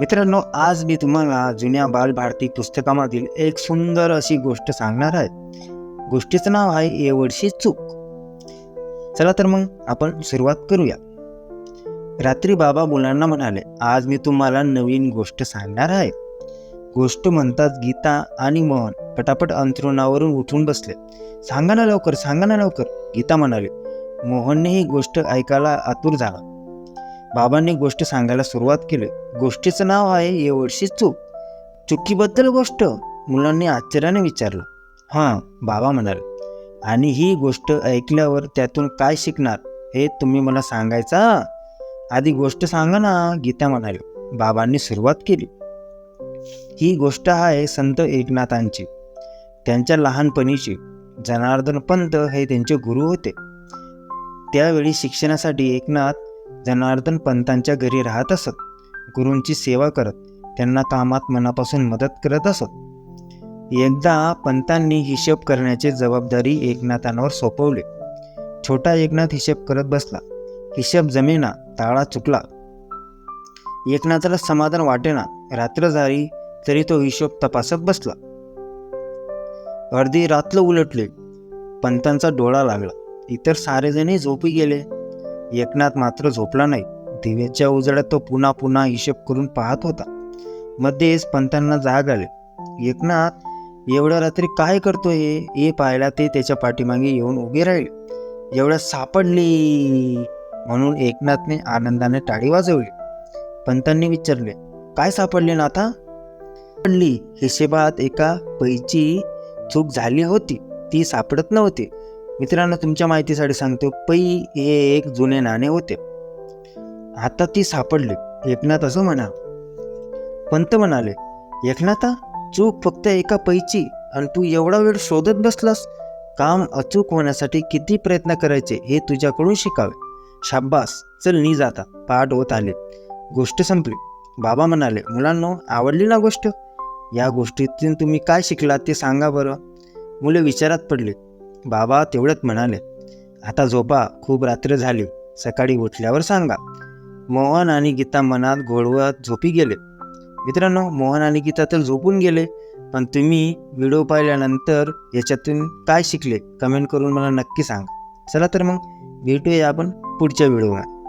मित्रांनो आज मी तुम्हाला जुन्या बालभारती पुस्तकामधील एक सुंदर अशी गोष्ट सांगणार आहे. गोष्टीचं नाव आहे एवढशी चूक. चला तर मग आपण सुरुवात करूया. रात्री बाबा मुलांना म्हणाले आज मी तुम्हाला नवीन गोष्ट सांगणार आहे. गोष्ट म्हणतात गीता आणि मोहन पटापट अंथरुणावरून उठून बसले. सांगा ना लवकर सांगा ना लवकर. गीता म्हणाली मोहनने ही गोष्ट ऐकायला आतुर झाला. बाबांनी गोष्ट सांगायला सुरुवात केली. गोष्टीचं नाव आहे एवढशी चूक. चुकीबद्दल गोष्ट? मुलांनी आश्चर्याने विचारलं. हां बाबा म्हणाले. आणि ही गोष्ट ऐकल्यावर त्यातून काय शिकणार? हे तुम्ही मला सांगायचा आधी गोष्ट सांगा ना गीता म्हणाली. बाबांनी सुरुवात केली. ही गोष्ट आहे संत एकनाथांची. त्यांच्या लहानपणीची. जनार्दन पंत हे त्यांचे गुरु होते. त्यावेळी शिक्षणासाठी एकनाथ जनार्दन पंतांच्या घरी राहत असत. गुरूंची सेवा करत त्यांना कामात मनापासून मदत करत असत. एकदा पंतांनी हिशेब करण्याची जबाबदारी एकनाथांवर सोपवली. छोटा एकनाथ हिशेब करत बसला. हिशेब जमेना ताळा चुकला. एकनाथाला समाधान वाटेना रात्र झाली तरी तो हिशोब तपासत बसला. अर्धी रात्र उलटले. पंतांचा डोळा लागला. इतर सारेजणही झोपी गेले. एकनाथ मात्र झोपला नाही. दिव्याच्या उजाड्यात तो पुन्हा पुन्हा हिशेब करून पाहत होता. मध्येच पंतांना जाग आले. एकनाथ एवढ्या रात्री काय करतोय हे? हे पाहायला ते त्याच्या पाठीमागे येऊन उभे राहिले. एवढ्या सापडली! म्हणून एकनाथने आनंदाने टाळी वाजवली. पंतांनी विचारले काय सापडले नाथा? सापडली. हिशेबात एका पैची चूक झाली होती. ती सापडत नव्हती. मित्रांनो तुमच्या माहितीसाठी सांगतो पै हे एक जुने नाणे होते. आता ती सापडली. एकनाथ असं म्हणा. पंत म्हणाले एकनाथा चूक फक्त एका पैची आणि तू एवढा वेळ शोधत बसलास? काम अचूक होण्यासाठी किती प्रयत्न करायचे हे तुझ्याकडून शिकावे. शाब्बास चल नी जाता पाठ होत आले. गोष्ट संपली. बाबा म्हणाले मुलांनो आवडली ना गोष्ट? या गोष्टीतून तुम्ही काय शिकलात ते सांगा बरं. मुले विचारात पडली बाबा तेवढ्यात म्हणाले आता झोपा खूप रात्र झाली. सकाळी उठल्यावर सांगा. मोहन आणि गीता मनात गोळवत झोपी गेले. मित्रांनो मोहन आणि गीता तर झोपून गेले पण तुम्ही व्हिडिओ पाहिल्यानंतर याच्यातून काय शिकले? कमेंट करून मला नक्की सांगा. चला तर मग भेटूया आपण पुढच्या व्हिडिओमध्ये.